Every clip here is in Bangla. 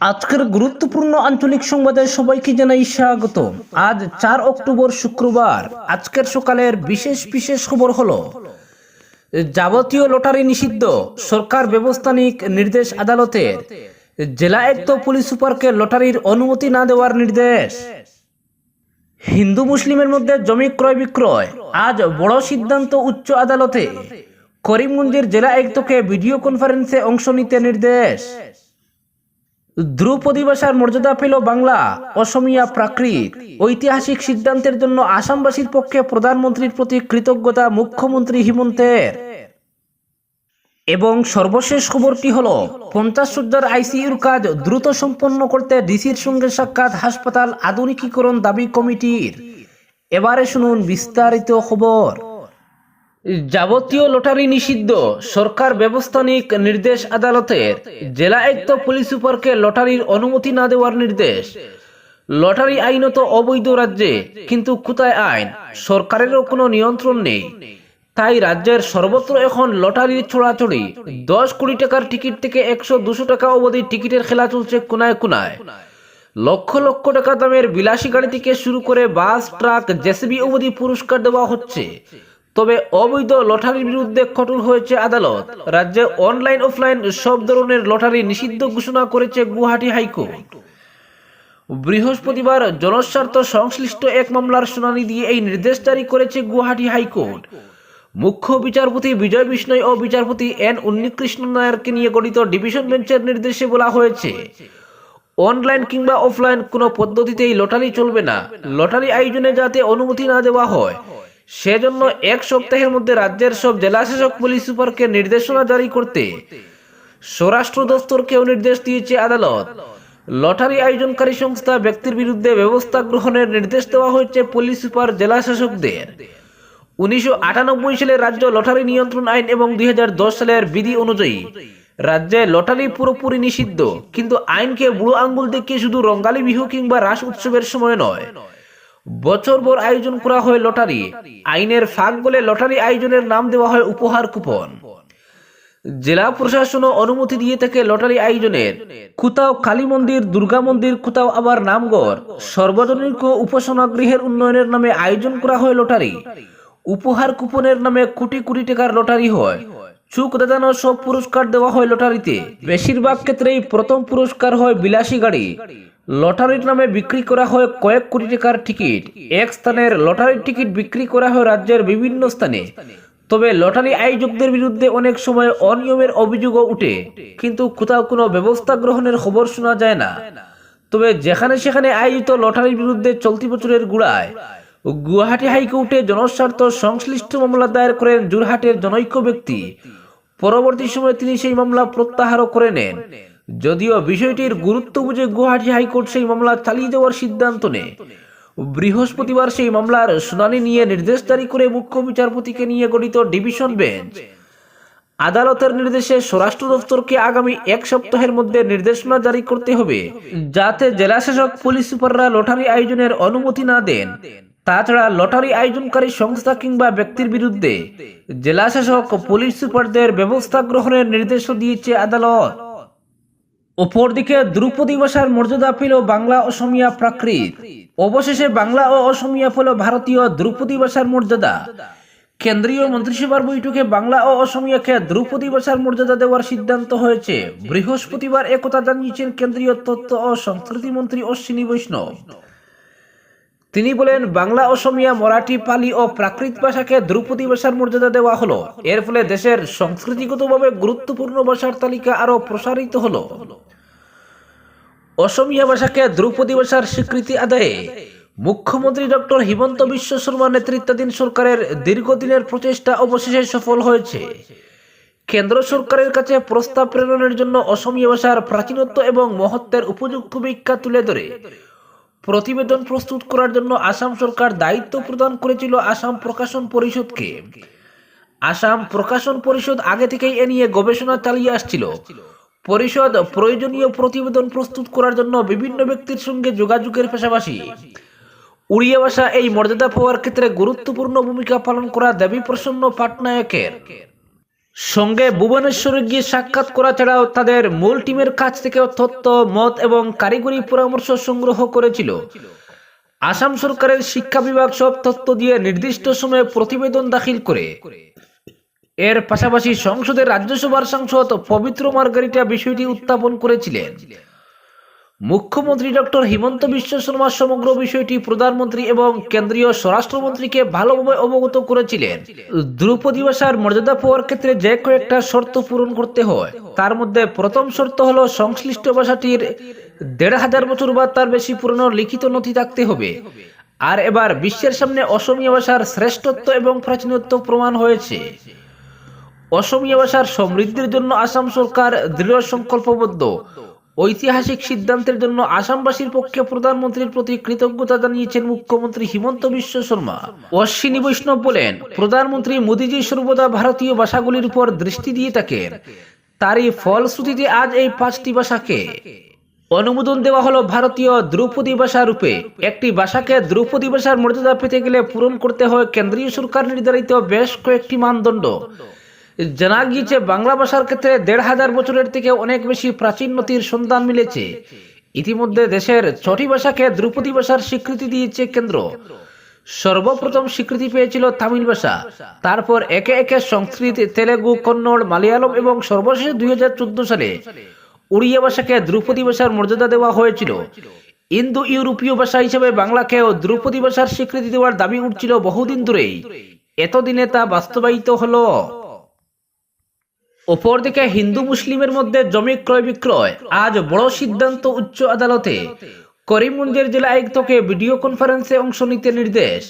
আজকের গুরুত্বপূর্ণ আঞ্চলিক সংবাদে সবাইকে জানাই স্বাগত। আজ চার অক্টোবর শুক্রবার, আজকের সকালের বিশেষ বিশেষ খবর হলো, যাবতীয় লটারি নিষিদ্ধ, সরকার ব্যবস্থা নিক নির্দেশ আদালতের, জেলা আয়ুক্ত পুলিশ সুপারকে লটারির অনুমতি না দেওয়ার নির্দেশ। হিন্দু মুসলিমের মধ্যে জমি ক্রয় বিক্রয়, আজ বড় সিদ্ধান্ত উচ্চ আদালতে। করিমগঞ্জের জেলা আয়ুক্তকে ভিডিও কনফারেন্সে অংশ নিতে নির্দেশ। ধ্রুপদী ভাষার মর্যাদা পেল বাংলা, অসমিয়া প্রাকৃত। ঐতিহাসিক সিদ্ধান্তের জন্য আসামবাসীর পক্ষে প্রধানমন্ত্রীর প্রতি কৃতজ্ঞতা মুখ্যমন্ত্রী হিমন্তের। এবং সর্বশেষ খবরটি হলো, পঞ্চাশ সজ্জার আইসিইউর কাজ দ্রুত সম্পন্ন করতে ডিসির সঙ্গে সাক্ষাৎ হাসপাতাল আধুনিকীকরণ দাবি কমিটির। এবারে শুনুন বিস্তারিত খবর। যাবতীয় লটারি নিষিদ্ধ। সরকার ব্যবস্থানিক নির্দেশ আদালতের জেলা আয়ুক্ত পুলিশ সুপারকে লটারির অনুমতি না দেওয়ার নির্দেশ। লটারি আইনত অবৈধ রাজ্যে, কিন্তু কোথায় আইন? সরকারেরও কোনো নিয়ন্ত্রণ নেই। তাই রাজ্যের সর্বত্র এখন লটারির ছড়াছড়ি। দশ কোটি টাকার টিকিট থেকে একশো দুশো টাকা অবধি টিকিটের খেলা চলছে কোনায় কোনায়। লক্ষ লক্ষ টাকা দামের বিলাসী গাড়ি থেকে শুরু করে বাস, ট্রাক, জেসিবি অবধি পুরস্কার দেওয়া হচ্ছে। তবে অবৈধ লটারির বিরুদ্ধে কঠোর হয়েছে আদালত। রাজ্যে অনলাইন, অফলাইন সব ধরনের লটারি নিষিদ্ধ ঘোষণা করেছে গুয়াহাটি হাইকোর্ট। বৃহস্পতিবার জনস্বার্থ সংশ্লিষ্ট এক মামলার শুনানি দিয়ে এই নির্দেশ জারি করেছে গুয়াহাটি হাইকোর্ট। মুখ্য বিচারপতি বিজয় বিষ্ণয় ও বিচারপতি এন উন্নিকৃষ্ণ নায়ারকে নিয়ে গঠিত ডিভিশন বেঞ্চের নির্দেশে বলা হয়েছে, অনলাইন কিংবা অফলাইন কোনো পদ্ধতিতেই লটারি চলবে না। লটারি আয়োজনে যাতে অনুমতি না দেওয়া হয় সেজন্য এক সপ্তাহের মধ্যে রাজ্যের সব জেলাশাসক পুলিশ সুপারকে নির্দেশনা জারি করতে স্বরাষ্ট্র দপ্তরকেও নির্দেশ দিয়েছে আদালত। লটারি আয়োজনকারী সংস্থা ব্যক্তির বিরুদ্ধে ব্যবস্থা গ্রহণের নির্দেশ দেওয়া হয়েছে পুলিশ সুপার জেলা শাসকদের উনিশশো সালে রাজ্য লটারি নিয়ন্ত্রণ আইন এবং দুই হাজার দশ সালের বিধি অনুযায়ী রাজ্যে লটারি পুরোপুরি নিষিদ্ধ, কিন্তু আইনকে বুড়ো আঙ্গুল দেখিয়ে শুধু রঙ্গালী বিহু কিংবা রাস উৎসবের সময় নয়। বছরভর আয়োজন করা হয় লটারি। আইনের ফাঁক বলে লটারি আয়োজনের নাম দেওয়া হয় উপহার কুপন। জেলা প্রশাসনও অনুমতি দিয়ে থাকে লটারি আয়োজনের। কোথাও কালী মন্দির, দুর্গা মন্দির কোথাও আবার নামগড় সর্বজনীন উপাসনা গৃহের উন্নয়নের নামে আয়োজন করা হয় লটারি। উপহার কুপনের নামে কোটি কোটি টাকার লটারি হয়। চুক দাদানো সব পুরস্কার দেওয়া হয় লটারিতে। বেশিরভাগ ক্ষেত্রেই প্রথম পুরস্কার হয় বিলাসী গাড়ি। লটারির নামে বিক্রি করা হয় কয়েক কোটি টাকার টিকিট। এক স্থানের লটারির টিকিট বিক্রি করা হয় রাজ্যের বিভিন্ন স্থানে। তবে লটারি আয়োজকদের বিরুদ্ধে অনেক সময় অনিয়মের অভিযোগও উঠে। কিন্তু কোথাও কোনো ব্যবস্থা গ্রহণের খবর শোনা যায় না। তবে যেখানে সেখানে আয়োজিত লটারির বিরুদ্ধে চলতি বছরের গুড়ায় গুয়াহাটি হাইকোর্টে জনস্বার্থ সংশ্লিষ্ট মামলা দায়ের করেন জোরহাটের জনৈক্য ব্যক্তি। পরবর্তী সময়ে তিনি সেই মামলা প্রত্যাহারও করে নেন। যদিও বিষয়টির গুরুত্ব বুঝে গুয়াহাটি হাইকোর্ট সেই মামলা চালিয়ে যাওয়ার সিদ্ধান্ত নেয়। বৃহস্পতিবার সেই মামলার শুনানি নিয়ে নির্দেশ জারি করে মুখ্য বিচারপতিকে নিয়ে গঠিত ডিভিশন বেঞ্চ। আদালতের নির্দেশে স্বরাষ্ট্র দপ্তরকে আগামী এক সপ্তাহের মধ্যে নির্দেশনা জারি করতে হবে, যাতে জেলাশাসক, পুলিশ সুপাররা লটারি আয়োজনের অনুমতি না দেন। তাছাড়া লটারি আয়োজনকারী সংস্থা কিংবা ব্যক্তির বিরুদ্ধে জেলা শাসক পুলিশ সুপারদের ব্যবস্থা গ্রহণের নির্দেশও দিয়েছে আদালত। অপরদিকে দ্রুপদী ভাষার মর্যাদা পেল বাংলা অসমিয়া প্রাকৃত। অবশেষে বাংলা ও অসমিয়া পেল ভারতীয় দ্রুপদী ভাষার মর্যাদা। কেন্দ্রীয় মন্ত্রিসভার বৈঠকে বাংলা ও অসমিয়াকে দ্রৌপদী ভাষার মর্যাদা দেওয়ার সিদ্ধান্ত হয়েছে। বৃহস্পতিবার একথা জানিয়েছেন কেন্দ্রীয় তথ্য ও সংস্কৃতি মন্ত্রী অশ্বিনী বৈষ্ণব। তিনি বলেন, বাংলা, অসমিয়া, মারাঠি, পালি ও প্রাকৃত ভাষাকে দ্রৌপদী ভাষার মর্যাদা দেওয়া হলো। এর ফলে দেশের সংস্কৃতিগতভাবে গুরুত্বপূর্ণ ভাষার তালিকা আরও প্রসারিত হলো। অসমিয়া ভাষাকে দ্রৌপদী ভাষার স্বীকৃতি আদায়ে মুখ্যমন্ত্রী ডক্টর হিমন্ত বিশ্ব শর্মা নেতৃত্বাধীন সরকারের দীর্ঘদিনের প্রচেষ্টা অবশেষে সফল হয়েছে। কেন্দ্র সরকারের কাছে প্রস্তাব প্রেরণের জন্য অসমীয়া ভাষার প্রাচীনত্ব এবং মহত্বের উপযুক্ত ব্যাখ্যা তুলে ধরে। প্রতিবেদন প্রস্তুত করার জন্য আসাম সরকার দায়িত্ব প্রদান করেছিল আসাম প্রকাশন পরিষদকে। আসাম প্রকাশন পরিষদ আগে থেকেই এ নিয়ে গবেষণা চালিয়ে আসছিল। পরিষদ প্রয়োজনীয় প্রতিবেদন প্রস্তুত করার জন্য বিভিন্ন ব্যক্তির সঙ্গে যোগাযোগের পাশাপাশি উড়িয়া ভাষা এই মর্যাদা পাওয়ার ক্ষেত্রে গুরুত্বপূর্ণ ভূমিকা পালন করা দেবী প্রসন্ন পাটনায়কের। সঙ্গে ভুবনেশ্বরে গিয়ে সাক্ষাৎ করা ছাড়াও তাদের মূল টিমের কাছ থেকে তথ্য, মত এবং কারিগরি পরামর্শ সংগ্রহ করেছিল। আসাম সরকারের শিক্ষা বিভাগ সব তথ্য দিয়ে নির্দিষ্ট সময়ে প্রতিবেদন দাখিল করে। এর পাশাপাশি সংসদের রাজ্যসভার সাংসদ পবিত্র মার্গারিটা বিষয়টি উত্থাপন করেছিলেন। মুখ্যমন্ত্রী ডক্টর হিমন্ত বিশ্ব শর্মা সমগ্র বিষয়টি প্রধানমন্ত্রী এবং কেন্দ্রীয় স্বরাষ্ট্রমন্ত্রীকে ভালোভাবে অবগত করেছিলেন। দ্রৌপদী ভাষার মর্যাদা পাওয়ার ক্ষেত্রে যে কয়েকটা শর্ত পূরণ করতে হয়, তার মধ্যে প্রথম শর্ত হলো সংশ্লিষ্ট ভাষাটির দেড় হাজার বছর বা তার বেশি পুরনো লিখিত নথি থাকতে হবে। আর এবার বিশ্বের সামনে অসমীয়া ভাষার শ্রেষ্ঠত্ব এবং প্রাচীনত্ব প্রমাণ হয়েছে। অসমীয়া ভাষার সমৃদ্ধির জন্য আসাম সরকার দৃঢ় সংকল্পবদ্ধ। ঐতিহাসিক সিদ্ধান্তের জন্য আসামবাসীর পক্ষে প্রধানমন্ত্রীর প্রতি কৃতজ্ঞতা জানিয়েছেন মুখ্যমন্ত্রী হিমন্ত বিশ্ব শর্মা। অশ্বিনী বৈষ্ণব বলেন, প্রধানমন্ত্রী মোদীজি সর্বদা ভারতীয় ভাষাগুলির উপর দৃষ্টি দিয়ে থাকেন। তারই ফলশ্রুতিতে আজ এই পাঁচটি ভাষাকে অনুমোদন দেওয়া হলো ভারতীয় দ্রৌপদী ভাষা রূপে। একটি ভাষাকে দ্রৌপদী ভাষার মর্যাদা পেতে গেলে পূরণ করতে হয় কেন্দ্রীয় সরকার নির্ধারিত বেশ কয়েকটি মানদণ্ড। জানা গিয়েছে বাংলা ভাষার ক্ষেত্রে দেড় হাজার বছরের থেকে অনেক বেশি প্রাচীন নথির সন্ধান মিলেছে। ইতিমধ্যে দেশের ছটি ভাষাকে ধ্রুপদী ভাষার স্বীকৃতি দিয়েছে কেন্দ্র। সর্বপ্রথম স্বীকৃতি পেয়েছিল তামিল ভাষা। তারপর একে একে সংস্কৃত, তেলেগু, কন্নড়, মালয়ালম এবং সর্বশেষ দুই হাজার চোদ্দ সালে উড়িয়া ভাষাকে ধ্রুপদী ভাষার মর্যাদা দেওয়া হয়েছিল। ইন্দো ইউরোপীয় ভাষা হিসেবে বাংলাকেও ধ্রুপদী ভাষার স্বীকৃতি দেওয়ার দাবি উঠছিল বহুদিন ধরেই। এতদিনে তা বাস্তবায়িত হলো। অপরদিকে হিন্দু মুসলিমের মধ্যে জমি ক্রয় বিক্রয়। আজ বড় সিদ্ধান্ত উচ্চ আদালতে। করিমগঞ্জের জেলা আয়ুক্তকে ভিডিও কনফারেন্সে অংশ নিতে নির্দেশ।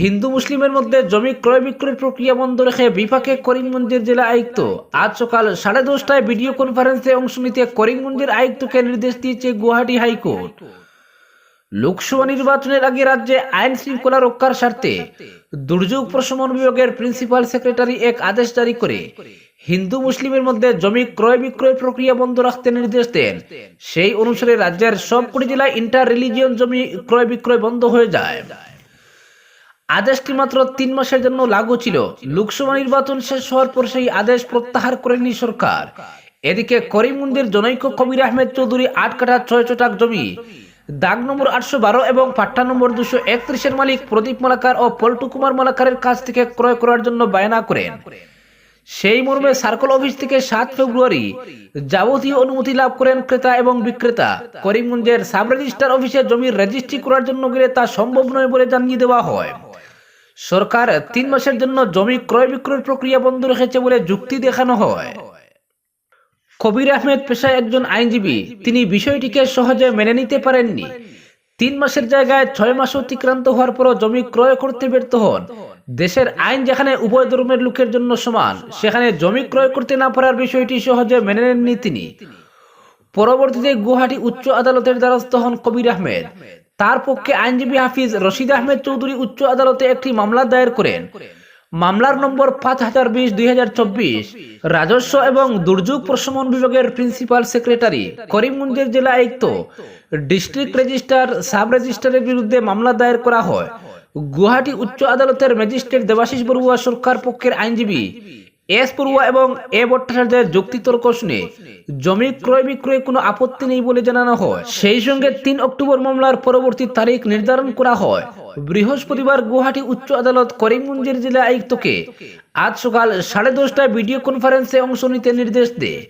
হিন্দু মুসলিমের মধ্যে জমি ক্রয় বিক্রয়ের প্রক্রিয়া বন্ধ রেখে বিপাকে করিমগঞ্জের জেলা আয়ুক্ত। আজ সকাল সাড়ে দশটায় ভিডিও কনফারেন্সে অংশ নিতে করিমগঞ্জের আয়ুক্তকে নির্দেশ দিয়েছে গুয়াহাটি হাইকোর্ট। লোকসভা নির্বাচনের আগে রাজ্যে আইন শৃঙ্খলা রক্ষার স্বার্থে দুর্যোগ প্রশমন বিভাগের প্রিন্সিপাল সেক্রেটারি এক আদেশ জারি করে। হিন্দু মুসলিমের মধ্যে জমি ক্রয় বিক্রয় প্রক্রিয়া বন্ধ রাখতে নির্দেশ দেন। সেই অনুসারে রাজ্যের সবকটি জেলায় ইন্টার রিলিজিয়ন জমি ক্রয় বিক্রয় বন্ধ হয়ে যায়। আদেশটি মাত্র তিন মাসের জন্য লাগু ছিল? লোকসভা নির্বাচন শেষ হওয়ার পর সেই আদেশ প্রত্যাহার করেনি সরকার। এদিকে করিমগঞ্জের জনৈক কবির আহমেদ চৌধুরী আট কাঠা ছয় চটাক জমি, দাগ নম্বর আটশো বারো এবং পাট্টা নম্বর দুশো একত্রিশের মালিক প্রদীপ মালাকার ও পল্টু কুমার মালাকারের কাছ থেকে ক্রয় করার জন্য বায়না করেন। সেই মর্মে সার্কল অফিস থেকে সাত ফেব্রুয়ারি যাবতীয় অনুমতি লাভ করেন ক্রেতা এবং বিক্রেতা। করিমগঞ্জের সাব রেজিস্ট্রার অফিসে জমির রেজিস্ট্রি করার জন্য গেলে তা সম্ভব নয় বলে জানিয়ে দেওয়া হয়। সরকার তিন মাসের জন্য জমি ক্রয় বিক্রয় প্রক্রিয়া বন্ধ রেখেছে বলে যুক্তি দেখানো হয়। কবির আহমেদ পেশায় একজন আইনজীবী। তিনি বিষয়টিকে সহজে মেনে নিতে পারেননি। তিন মাসের জায়গায় ছয় মাস অতিক্রান্ত হওয়ার পরও জমি ক্রয় করতে ব্যর্থ হন। দেশের আইন যেখানে উভয় ধর্মের লোকের জন্য সমান, সেখানে জমি ক্রয় করতে না পারার বিষয়টি সহজে মেনে নেননি তিনি। পরবর্তীতে গুয়াহাটি উচ্চ আদালতের দ্বারস্থ হন কবির আহমেদ। তার পক্ষে আইনজীবী হাফিজ রশিদ আহমেদ চৌধুরী উচ্চ আদালতে একটি মামলা দায়ের করেন। মামলার নম্বর পাঁচ হাজার বিশ, দুই হাজার চব্বিশ। রাজস্ব এবং দুর্যোগ প্রশমন বিভাগের প্রিন্সিপাল সেক্রেটারি করিমগঞ্জের জেলা আয়ুক্ত। ডিস্ট্রিক্ট রেজিস্ট্রার, সাব রেজিস্ট্রারের বিরুদ্ধে মামলা দায়ের করা হয়। গুয়াহাটি উচ্চ আদালতের ম্যাজিস্ট্রেট দেবাশিস বড়ুয়া সরকার পক্ষের আইনজীবী এস বড়ুয়া এবং এ ভট্টাচার্যের যুক্তিতর্ক শুনে জমি ক্রয় বিক্রয়ে কোনো আপত্তি নেই বলে জানানো হয়। সেই সঙ্গে তিন অক্টোবর মামলার পরবর্তী তারিখ নির্ধারণ করা হয়। বৃহস্পতিবার গুয়াহাটি উচ্চ আদালত করিমগঞ্জের জেলা আয়ুক্তকে আজ সকাল সাড়ে দশটায় ভিডিও কনফারেন্সে অংশ নিতে নির্দেশ দেয়।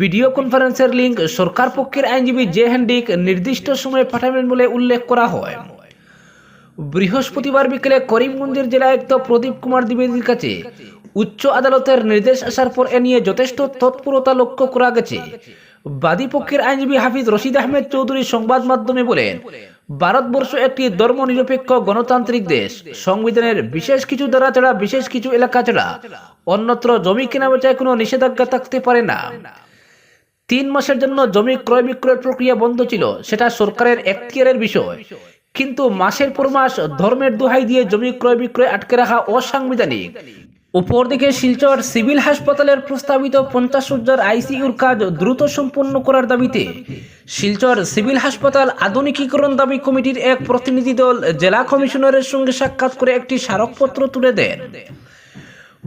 ভিডিও কনফারেন্সের লিঙ্ক সরকার পক্ষের আইনজীবী জে হ্যান্ডিক নির্দিষ্ট সময়ে পাঠাবেন বলে উল্লেখ করা হয়। বৃহস্পতিবার বিকেলে করিমগঞ্জের জেলা আয়ুক্ত প্রদীপ কুমার দ্বিবেদীর কাছে উচ্চ আদালতের নির্দেশ আসার পর এ নিয়ে যথেষ্ট তৎপরতা লক্ষ্য করা গেছে। বাদী পক্ষের আইনজীবী হাফিজ রশিদ আহমেদ চৌধুরী সংবাদ মাধ্যমে বলেন, ভারতবর্ষ একটি ধর্মনিরপেক্ষ গণতান্ত্রিক দেশ। সংবিধানের বিশেষ কিছু দ্বারা ছাড়া, বিশেষ কিছু এলাকা ছাড়া অন্যত্র জমি কেনা বেচায় কোনো নিষেধাজ্ঞা থাকতে পারে না। তিন মাসের জন্য জমি ক্রয় বিক্রয় প্রক্রিয়া বন্ধ ছিল, সেটা সরকারের এখতিয়ারের বিষয়। কিন্তু মাসের পর মাস ধর্মের দোহাই দিয়ে জমি ক্রয় বিক্রয় আটকে রাখা অসাংবিধানিক। অপরদিকে শিলচর সিভিল হাসপাতালের প্রস্তাবিত পঞ্চাশ সজ্জার আইসিইউর কাজ দ্রুত সম্পন্ন করার দাবিতে শিলচর সিভিল হাসপাতাল আধুনিকীকরণ দাবি কমিটির এক প্রতিনিধি দল জেলা কমিশনারের সঙ্গে সাক্ষাৎ করে একটি স্মারকপত্র তুলে দেন।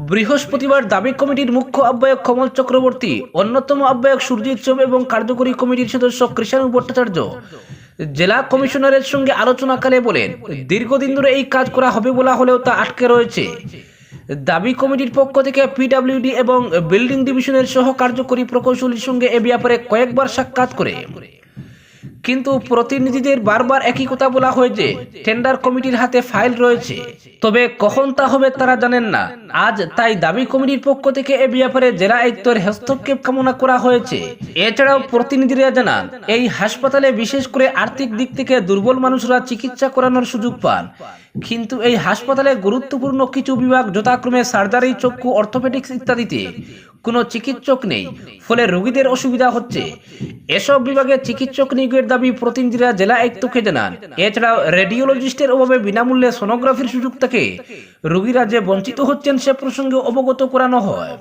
বৃহস্পতিবার দাবি কমিটির মুখ্য আহ্বায়ক কমল চক্রবর্তী, অন্যতম আহ্বায়ক সুরজিৎ চোম এবং কার্যকরী কমিটির সদস্য কৃষাণু ভট্টাচার্য জেলা কমিশনারের সঙ্গে আলোচনাকালে বলেন, দীর্ঘদিন ধরে এই কাজ করা হবে বলা হলেও তা আটকে রয়েছে। দাবি কমিটির পক্ষ থেকে পিডাব্লিউডি এবং বিল্ডিং ডিভিশনের সহ কার্যকরী প্রকৌশলীর সঙ্গে এ ব্যাপারে কয়েকবার সাক্ষাৎ করে। কিন্তু প্রতিনিধিদের বারবার একই কথা বলা হয়েছে। টেন্ডার কমিটির হাতে ফাইল রয়েছে। তবে কখন তা হবে তারা জানেন না। আজ তাই দাবি কমিটির পক্ষ থেকে এ ব্যাপারে জেলা আয়ুক্তের হস্তক্ষেপ কামনা করা হয়েছে। এছাড়াও প্রতিনিধিরা জানান, এই হাসপাতালে বিশেষ করে আর্থিক দিক থেকে দুর্বল মানুষরা চিকিৎসা করানোর সুযোগ পান। কিন্তু এই হাসপাতালে গুরুত্বপূর্ণ কিছু বিভাগ যথাক্রমে সার্জারি, চক্ষু, অর্থোপেডিক্স ইত্যাদিতে কোনো চিকিৎসক নেই। ফলে রোগীদের অসুবিধা হচ্ছে। এসব বিভাগে চিকিৎসক নিয়োগের দাবি প্রতিনিধিরা জেলা আয়ুক্তকে জানান। এছাড়াও রেডিওলজিস্টের অভাবে বিনামূল্যে সোনোগ্রাফির সুযোগ থেকে। রোগীরা যে বঞ্চিত হচ্ছেন সে প্রসঙ্গে অবগত করানো হয়।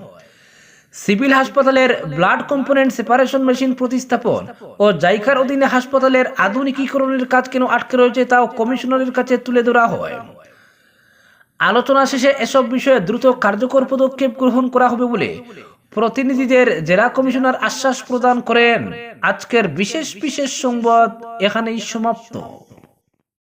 সিভিল হাসপাতালের ব্লাড কম্পোনেন্ট সেপারেশন মেশিন প্রতিস্থাপন ও জাইকার অধীনে হাসপাতালের আধুনিকীকরণের কাজ কেন আটকে রয়েছে তাও কমিশনারের কাছে তুলে ধরা হয়। আলোচনা শেষে এসব বিষয়ে দ্রুত কার্যকর পদক্ষেপ গ্রহণ করা হবে বলে প্রতিনিধিদের জেলা কমিশনার আশ্বাস প্রদান করেন। আজকের বিশেষ বিশেষ সংবাদ এখানেই সমাপ্ত।